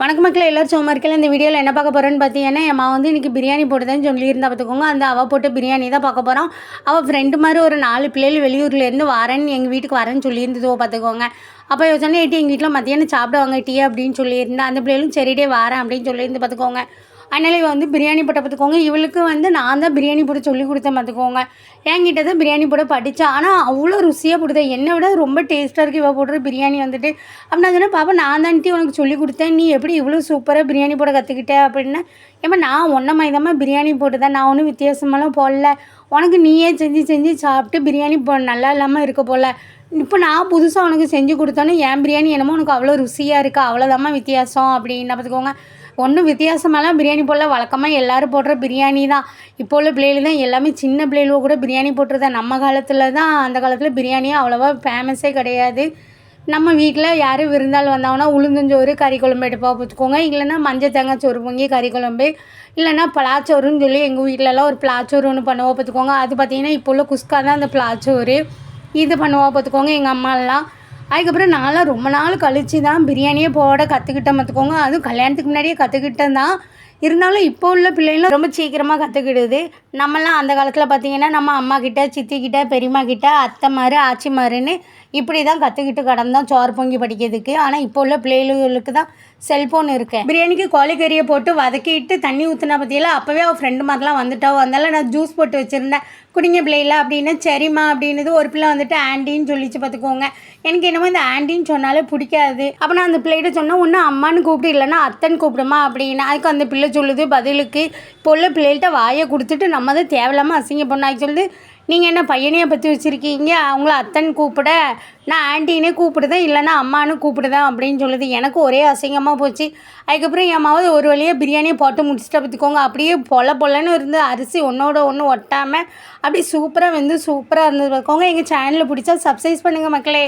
வணக்க மக்கள் எல்லோரும் சும்மா இருக்கல இந்த வீடியோவில் என்ன பார்க்க போகிறேன்னு பார்த்தீங்கன்னா என் வந்து இன்றைக்கி பிரியாணி போட்டதுன்னு சொல்லியிருந்தா பார்த்துக்கோங்க. அந்த அவள் போட்டு பிரியாணி தான் பார்க்க போகிறோம் அவள் ஃப்ரெண்டு மாதிரி ஒரு நாலு பிள்ளைகள் வெளியூர்லேருந்து வரேன்னு எங்கள் வீட்டுக்கு வரேன்னு சொல்லியிருந்ததோ பார்த்துக்கோங்க. அப்போ யோசனை ஏட்டி எங்கள் வீட்டில் மத்தியானம் சாப்பிடுவாங்க டீ அப்படின்னு சொல்லியிருந்தேன் அந்த பிள்ளைகளும் சரிடே வரேன் அப்படின்னு சொல்லியிருந்து பார்த்துக்கோங்க. அதனால் இவ வந்து பிரியாணி போட்ட பார்த்துக்கோங்க. இவளுக்கு வந்து நான் தான் பிரியாணி போட சொல்லி கொடுத்தேன் பார்த்துக்கோங்க. என்கிட்ட தான் பிரியாணி போட படித்தா ஆனால் அவ்வளோ ருசியாக போடுதேன் என்னை விட ரொம்ப டேஸ்ட்டாக இருக்குது இவள் போடுற பிரியாணி வந்துட்டு. அப்படி நான் சொன்னேன் பாப்பா நான் தான்ட்டு உனக்கு சொல்லி கொடுத்தேன். நீ எப்படி இவ்வளோ சூப்பராக பிரியாணி போட கற்றுக்கிட்ட அப்படின்னா ஏமா நான் ஒன்றை மாதிரி பிரியாணி போட்டுதான் நான் ஒன்றும் வித்தியாசமெல்லாம் போடல. உனக்கு நீயே செஞ்சு செஞ்சு சாப்பிட்டு பிரியாணி போ நல்லா இல்லாமல் இருக்க போல. இப்போ நான் புதுசாக உனக்கு செஞ்சு கொடுத்தோன்னே என் பிரியாணி என்னமோ உனக்கு அவ்வளோ ருசியாக இருக்குது அவ்வளோதாம்மா வித்தியாசம் அப்படின்னு பார்த்துக்கோங்க ஒன்றும் வித்தியாசமெல்லாம் பிரியாணி போடல வழக்கமாக எல்லோரும் போடுற பிரியாணி தான். இப்போ உள்ள பிள்ளைகள் தான் எல்லாமே சின்ன பிள்ளைகளும் கூட பிரியாணி போட்டுருதான் நம்ம காலத்தில் தான் அந்த காலத்தில் பிரியாணியே அவ்வளோவா ஃபேமஸே கிடையாது. நம்ம வீட்டில் யாரும் விருந்தாள் வந்தாங்கன்னா உளுந்தஞ்சோறு கறி குழம்பு எடுப்பா பார்த்துக்கோங்க இல்லைன்னா மஞ்சள் தேங்காய் சோறு பொங்கி கறி குழம்பு. இல்லைன்னா பலாச்சோறுன்னு சொல்லி எங்கள் வீட்டிலலாம் ஒரு பலாச்சோறு ஒன்று பண்ணுவோம் பார்த்துக்கோங்க அது பார்த்திங்கன்னா இப்போ உள்ள குஸ்கா தான் அந்த பலாச்சோறு. இது பண்ணுவோம் பார்த்துக்கோங்க எங்கள் அம்மாலாம். அதுக்கப்புறம் நான்லாம் ரொம்ப நாள் கழித்து தான் பிரியாணியே போட கற்றுக்கிட்டேன் பார்த்துக்கோங்க. அதுவும் கல்யாணத்துக்கு முன்னாடியே கற்றுக்கிட்டேன் தான். இருந்தாலும் இப்போ உள்ள பிள்ளைங்களும் ரொம்ப சீக்கிரமாக கற்றுக்கிடுது நம்மலாம் அந்த காலத்தில் பார்த்தீங்கன்னா நம்ம அம்மா கிட்ட சித்தி கிட்ட பெரியம்மா கிட்ட அத்தை மாரு ஆச்சி மாருன்னு இப்படி தான் கற்றுக்கிட்டு கடந்தோம் சோறு பொங்கி படிக்கிறதுக்கு. ஆனால் இப்போ உள்ள பிள்ளைகளுக்கு தான் செல்ஃபோன் இருக்குது பிரியாணிக்கு கோழிக்கறியை போட்டு வதக்கிட்டு தண்ணி ஊற்றினா பற்றியெல்லாம் அப்போவே அவள் ஃப்ரெண்டு மாதிரிலாம் வந்துட்டாவோ அதனால நான் ஜூஸ் போட்டு வச்சுருந்தேன். குடிங்க பிள்ளைல அப்படின்னு சரிம்மா அப்படின்னது ஒரு பிள்ளை வந்துட்டு ஆண்டின்னு சொல்லிச்சு பார்த்துக்கோங்க எனக்கு என்னமோ இந்த ஆண்டின்னு சொன்னாலே பிடிக்காது. அப்போ நான் அந்த பிள்ளைகிட்ட சொன்னால் ஒன்று அம்மான்னு கூப்பிட்டு இல்லைன்னா அத்தன் கூப்பிடுமா அப்படின்னு. அதுக்கு அந்த பிள்ளை சொல்லுது பதிலுக்கு பொல்ல பிள்ளைகள்கிட்ட வாயை கொடுத்துட்டு நம்ம தான் தேவையில்லாமல் அசிங்க பொண்ணாக சொல்லுது. நீங்கள் என்ன பையனையை பற்றி வச்சுருக்கீங்க? அவங்கள அத்தன் கூப்பிட நான் ஆண்டினே கூப்பிடுதேன் இல்லைன்னா அம்மானு கூப்பிடுதேன் அப்படின்னு சொல்லுது. எனக்கு ஒரே அசிங்கமாக போச்சு. அதுக்கப்புறம் என் ஒரு வழியாக பிரியாணியை போட்டு முடிச்சுட்டு பார்த்துக்கோங்க. அப்படியே பொல பொலன்னு இருந்து அரிசி ஒன்றோட ஒன்று ஒட்டாமல் அப்படியே சூப்பராக வந்து சூப்பராக இருந்தது. பார்த்துக்கோங்க எங்கள் சேனலில் பிடிச்சா சப்ஸ்கிரைப் பண்ணுங்கள் மக்களே.